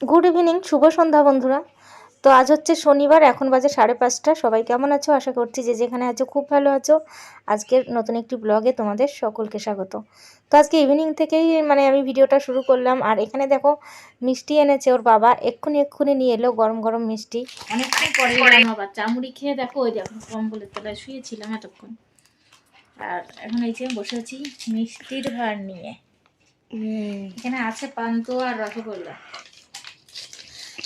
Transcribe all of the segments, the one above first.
Good evening শুভ সন্ধ্যা বন্ধুরা। তো আজ হচ্ছে শনিবার এখন বাজে সাড়ে পাঁচটা। সবাই কেমন আছো? আশা করছি যে যেখানে আছো খুব ভালো আছো। আজকের নতুন একটি ব্লগে তোমাদের সকলকে স্বাগত। তো আজকে ইভিনিং থেকেই মানে আমি ভিডিওটা শুরু করলাম। আর এখানে দেখো মিষ্টি এনেছে ওর বাবা। এক্ষুনি এক্ষুনি নিয়ে এলো গরম গরম মিষ্টি। অনেকক্ষণ পরে এলাম আবার। চা মুড়ি খেয়ে দেখো ওই দেখো কম্বলের তলায় শুয়েছিলাম এতক্ষণ। আর এখন এই যে বসে আছি মিষ্টির ভার নিয়ে। এখানে আছে পান্তুয়া আর রসগোল্লা।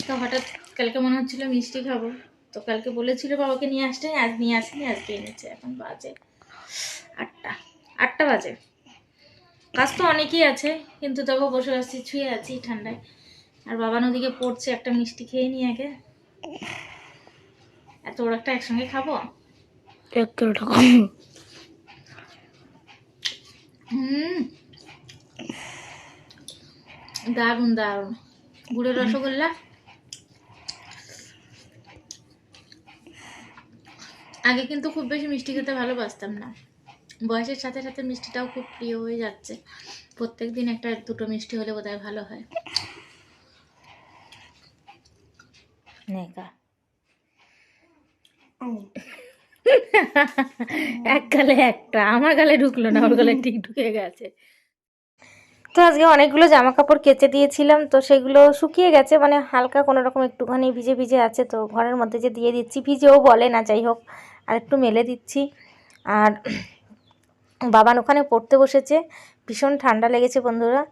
তো হঠাৎ কালকে মনে হচ্ছিল মিষ্টি খাব। তো কালকে বলেছিল বাবাকে নিয়ে আসতে আজ নিয়ে আসেনি আজকে এনেছে। এখন বাজে আটটা আটটা বাজে। কাজ তো অনেকই আছে কিন্তু তবু বসে আছি ছুঁয়ে আছি ঠান্ডায়। আর বাবা নদীকে পড়ছে একটা মিষ্টি খেয়ে নিয়ে আগে। এত ওর একটা একসঙ্গে খাব? হুম। দারুণ দারুণ। গুড়ের রসগোল্লা? আগে কিন্তু খুব বেশি মিষ্টি খেতে ভালোবাসতাম না। বয়সের সাথে সাথে মিষ্টিটাও খুব প্রিয় হয়ে যাচ্ছে। প্রত্যেক দিন একটা দুটো মিষ্টি হলে বোধহয় ভালো হয়। এক গালে একটা আমার গালে ঢুকলো না ওর গালে ঠিক ঢুকে গেছে। তো আজকে অনেকগুলো জামা কাপড় কেচে দিয়েছিলাম তো সেগুলো শুকিয়ে গেছে মানে হালকা কোনো রকম একটুখানি ভিজে ভিজে আছে তো ঘরের মধ্যে যে দিয়ে দিচ্ছি ভিজেও বলে না যাই হোক। আর একটু মেলে দিচ্ছি। আর বাবান ওখানে পড়তে বসেছে। ভীষণ ঠান্ডা লেগেছে বন্ধুরা।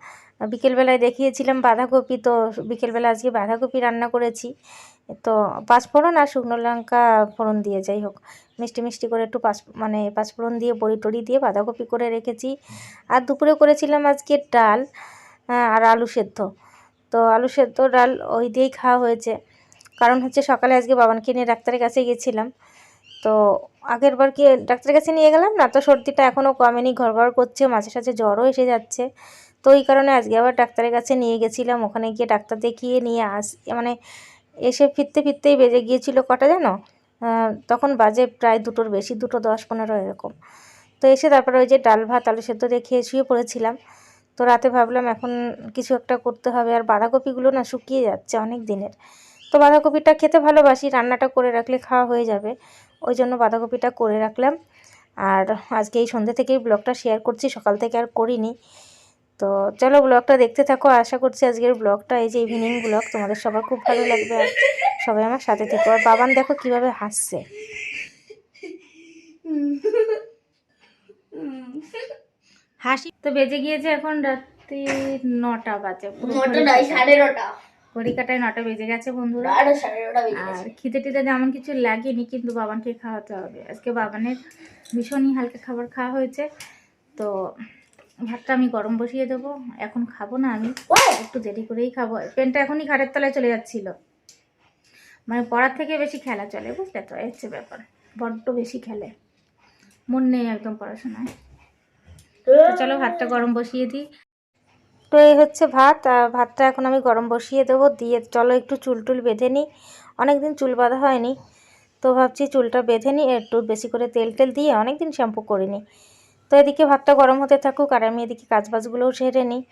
বিকেলবেলায় দেখিয়েছিলাম বাঁধাকপি, তো বিকেলবেলা আজকে বাঁধাকপি রান্না করেছি। তো পাঁচফোড়ন আর শুকনো লঙ্কা ফোড়ন দিয়ে যাই হোক। মিষ্টি মিষ্টি করে একটু পাঁচ মানে পাঁচফোড়ন দিয়ে, বড়ি টড়ি দিয়ে বাঁধাকপি করে রেখেছি। আর দুপুরে করেছিলাম আজকে ডাল আর আলু সেদ্ধ। তো আলু সেদ্ধ, ডাল ওই দিয়েই খাওয়া হয়েছে। কারণ হচ্ছে সকালে আজকে বাবানকে নিয়ে ডাক্তারের কাছে গেছিলাম। তো আগের বার কি ডাক্তারের কাছে নিয়ে গেলাম না? তো সর্দিটা এখনও কমেনি ঘর ঘর করছে মাঝে সাঝে জ্বরও এসে যাচ্ছে। তো ওই কারণে আজকে আবার ডাক্তারের কাছে নিয়ে গেছিলাম। ওখানে গিয়ে ডাক্তার দেখিয়ে নিয়ে আস মানে এসে ফিরতে ফিরতেই বেজে গিয়েছিল কটা আহ, তখন বাজে প্রায় দুটোর বেশি দুটো দশ পনেরো এরকম। তো এসে তারপরে ওই যে ডাল ভাত আলু সেদ্ধ খেয়ে শুয়ে পড়েছিলাম। তো রাতে ভাবলাম এখন কিছু একটা করতে হবে। আর বাঁধাকপিগুলো না শুকিয়ে যাচ্ছে অনেক দিনের। তো বাঁধাকপিটা খেতে ভালোবাসি রান্নাটা করে রাখলে খাওয়া হয়ে যাবে। ওই জন্য বাঁধাকপিটা করে রাখলাম। আর আজকে এই সন্ধ্যে থেকেই ব্লগটা শেয়ার করছি সকাল থেকে আর করিনি। তো চলো ব্লগটা দেখতে থাকো আশা করছি আজকের ব্লগটা এই যে ইভিনিং ব্লগ তোমাদের সবার খুব ভালো লাগবে। আর সবাই আমার সাথে থেকো। আর বাবান দেখো কীভাবে হাসছে। হাসি তো বেজে গিয়েছে এখন রাত্রি নটা বাজে। পুরো নটা। সাড়ে নটা বেজে গেছে বন্ধুরা। আরও। খিদে টিদে তেমন কিছু লাগেনি কিন্তু বাবানকে খাওয়াতে হবে। আজকে বাবানের ভীষণই হালকা খাবার খাওয়া হয়েছে। তো ভাতটা আমি গরম বসিয়ে দেবো। এখন খাব না আমি। একটু দেরি করেই খাব। পেনটা এখনই খাটের তলায় চলে যাচ্ছিল। মানে পড়ার থেকে বেশি খেলা চলে বুঝলে তো? হচ্ছে ব্যাপার। বড্ড বেশি খেলে। মন নেই একদম পড়াশোনায়। চলো ভাতটা গরম বসিয়ে দিই। তো এই হচ্ছে ভাত। আর ভাতটা এখন আমি গরম বসিয়ে দেবো। দিয়ে চলো একটু চুল টুল বেঁধে নিই। অনেক দিন চুল বাঁধা হয়নি, তো ভাবছি চুলটা বেঁধে নিই, একটু বেশি করে তেল টেল দিয়ে অনেক দিন শ্যাম্পু করিনি তো এদিকে ভাতটা গরম হতে থাকুক, আর আমি এদিকে কাজবাজগুলোও সেরে নিই।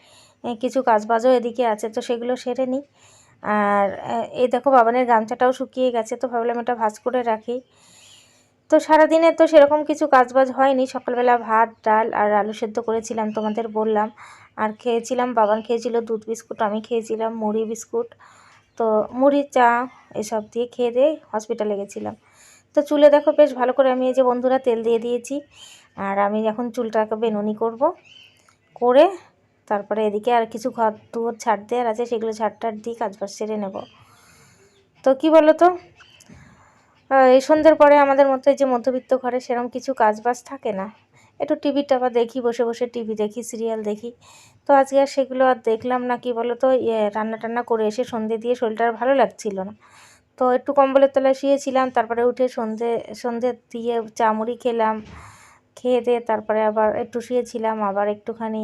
কিছু কাজবাজও এদিকে আছে, তো সেগুলো সেরে নিই। আর এই দেখো বাবানের গামছাটাও শুকিয়ে গেছে, তো ভাবলাম এটা ভাজ করে রাখি। তো সারাদিনে তো সেরকম কিছু কাজবাজ হয়নি। সকালবেলা ভাত, ডাল আর আলু সেদ্ধ করেছিলাম তোমাদের বললাম। আর খেয়েছিলাম বাবান খেয়েছিল, দুধ বিস্কুট আমি খেয়েছিলাম, মুড়ি বিস্কুট, তো মুড়ি, চা এসব দিয়ে খেয়ে দিয়ে হসপিটালে গেছিলাম। তো চুলে দেখো বেশ ভালো করে আমি এই যে বন্ধুরা তেল দিয়ে দিয়েছি, আর আমি এখন চুলটাকে বেনুনি করব, করে তারপরে এদিকে আর কিছু ঘর দুয়ার ছাড় দেওয়ার আছে, সেগুলো ছাড় টাড় দিয়ে কাজবাজ সেরে নেব। তো কি বলো তো এই সন্ধ্যের পরে আমাদের মতো এই যে মধ্যবিত্ত ঘরে সেরকম কিছু কাজবাজ থাকে না। একটু টিভিটা বা দেখি, বসে বসে টিভি দেখি সিরিয়াল দেখি। তো আজকে আর সেগুলো আর দেখলাম না, কি বলো তো ইয়ে রান্না টান্না করে এসে সন্ধে দিয়ে শরীরটা আর ভালো লাগছিল না। তো একটু কম্বলের তলায় শুয়েছিলাম, তারপরে উঠে সন্ধে সন্ধে দিয়ে চা মুড়ি খেলাম, খেয়ে দিয়ে তারপরে আবার একটু শুয়েছিলাম, আবার একটুখানি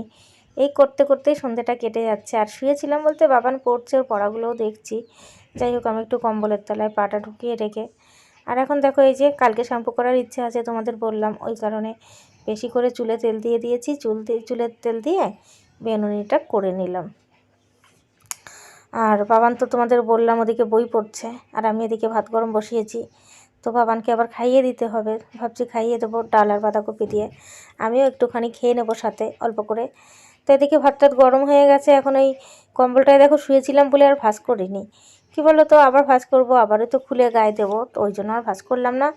এই করতে করতেই সন্ধেটা কেটে যাচ্ছে। আর শুয়েছিলাম বলতে বাবান পড়ছে, ওর পড়াগুলোও দেখছি। যাই হোক, আমি একটু কম্বলের তলায় পাটা ঢুকিয়ে রেখে, আর এখন দেখো এই যে কালকে শ্যাম্পু করার ইচ্ছে আছে তোমাদের বললাম, ওই কারণে বেশি করে চুলে তেল দিয়ে দিয়েছি, চুল চুলের তেল দিয়ে বেনুনিটা করে নিলাম। আর বাবান তো তোমাদের বললাম ওদিকে বই পড়ছে, আর আমি এদিকে ভাত গরম বসিয়েছি। তো বাবানকে আবার খাইয়ে দিতে হবে, ভাবছি খাইয়ে দেবো ডাল আর বাঁধাকপি দিয়ে। আমিও একটুখানি খেয়ে নেব সাথে, অল্প করে। তো এদিকে ভাত টাত গরম হয়ে গেছে, এখন ওই কম্বলটায় দেখো শুয়েছিলাম বলে আর ভাজ করিনি। কী বলো তো আবার ভাজ করব, আবারও তো খুলে গায়ে দেবো, তো ওই জন্য আর ভাজ করলাম না।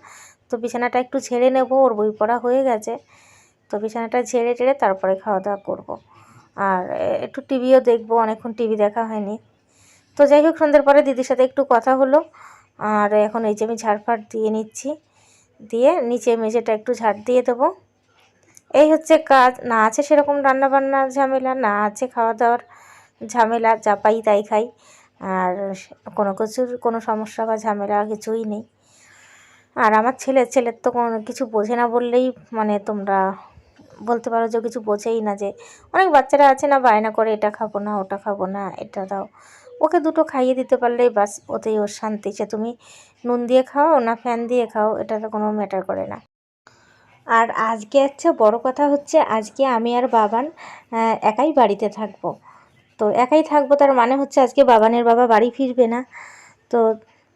তো বিছানাটা একটু ছেড়ে নেব, ওর বই পড়া হয়ে গেছে। তো বিছানাটা ঝেড়ে টেড়ে তারপরে খাওয়া দাওয়া করব। আর একটু টিভিও দেখব, অনেকক্ষণ টিভি দেখা হয়নি। তো যাই হোক, সন্ধ্যের পরে দিদির সাথে একটু কথা হলো। আর এখন এই যে আমি ঝাড়ফাড় দিয়ে নিচ্ছি, দিয়ে নিচে মেঝেটা একটু ঝাড় দিয়ে দেবো। এই হচ্ছে কাজ, না আছে সেরকম রান্না বান্নার ঝামেলা, না আছে খাওয়া দাওয়ার ঝামেলা, যা পাই তাই খাই। আর কোনো কিছুর কোনো সমস্যা বা ঝামেলা কিছুই নেই। আর আমার ছেলে, ছেলের তো কোনো কিছু বোঝে না বললেই মানে তোমরা বলতে পারো যে কিছু বোঝেই না যে অনেক বাচ্চারা আছে না, বায়না করে এটা খাব না, ওটা খাব না, এটা দাও। ওকে দুটো খাইয়ে দিতে পারলেই বাস, ওতেই ওর শান্তি। সে তুমি নুন দিয়ে খাও না ফ্যান দিয়ে খাও, এটা তো কোনো ম্যাটার করে না। আর আজকে হচ্ছে বড় কথা হচ্ছে, আজকে আমি আর বাবান একাই বাড়িতে থাকব। তো একাই থাকব তার মানে হচ্ছে আজকে বাবানের বাবা বাড়ি ফিরবে না। তো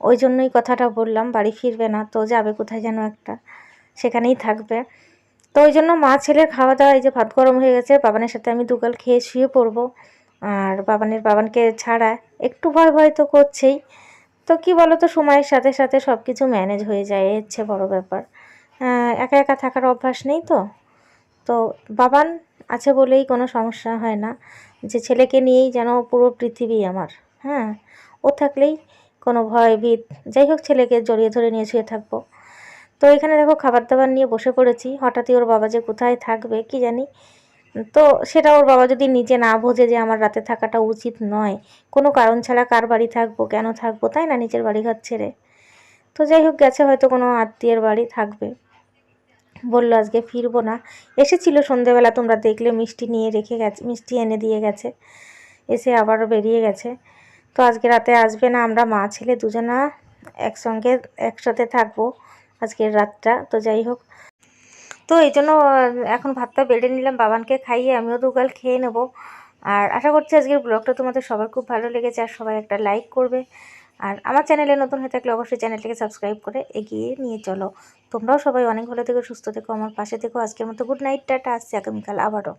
ওই জন্যই কথাটা বললাম, বাড়ি ফিরবে না, তো যাবে কোথায় যেন একটা, সেখানেই থাকবে। তো ওই জন্য মা ছেলের খাওয়া দাওয়া এই যে ভাত গরম হয়ে গেছে, বাবানের সাথে আমি দুগাল খেয়ে শুয়ে পড়ব। আর বাবানের বাবানকে ছাড়া একটু ভয় ভয় তো করছেই। তো কি বলো তো সময়ের সাথে সাথে সব কিছু ম্যানেজ হয়ে যায় হচ্ছে বড় ব্যাপার। একা একা থাকার অভ্যাস নেই তো? তো বাবান আছে বলেই কোনো সমস্যা হয় না। যে ছেলেকে নিয়েই যেন পুরো পৃথিবী আমার হ্যাঁ? ও থাকলেই কোনো ভয় ভীত যাই হোক, ছেলেকে জড়িয়ে ধরে নিয়ে শুয়ে থাকব। তো এখানে দেখো খাবার দাবার নিয়ে বসে পড়েছি। হঠাৎই ওর বাবা যে কোথায় থাকবে, কি জানি? তো সেটা ওর বাবা যদি নিজে না বোঝে যে আমার রাতে থাকাটা উচিত নয়, কোনো কারণ ছাড়া কার বাড়ি থাকব, কেন থাকব, তাই না নিজের বাড়ি ঘর ছেড়ে? তো যাই হোক, গেছে হয়তো কোনো আত্মীয়ের বাড়ি, থাকবে। বলল, আজকে ফিরবো না। এসেছিল সন্ধেবেলা, তোমরা দেখলে, মিষ্টি নিয়ে রেখে গেছে, মিষ্টি এনে দিয়ে গেছে। এসে আবার বেরিয়ে গেছে। তো আজকে রাতে আসবে না, আমরা মা ছেলে দুজনা একসঙ্গে একসাথে থাকব আজকের রাতটা, তো যাই হোক। তো এই জন্য এখন ভাতটা বেড়ে নিলাম, বাবানকে খাইয়ে আমিও দুগাল খেয়ে নেব। আর আশা করছি আজকের ব্লগটা তোমাদের সবার খুব ভালো লেগেছে, আর সবাই একটা লাইক করবে। আর আমার চ্যানেলে নতুন হয়ে থাকলে অবশ্যই চ্যানেলটিকে সাবস্ক্রাইব করে এগিয়ে নিয়ে চলো। তোমরাও সবাই অনেক ভালো থেকো, সুস্থ থেকো, আমার পাশে থেকো। আজকের মতো গুড নাইট টাটা, আসছে আগামীকাল আবারও।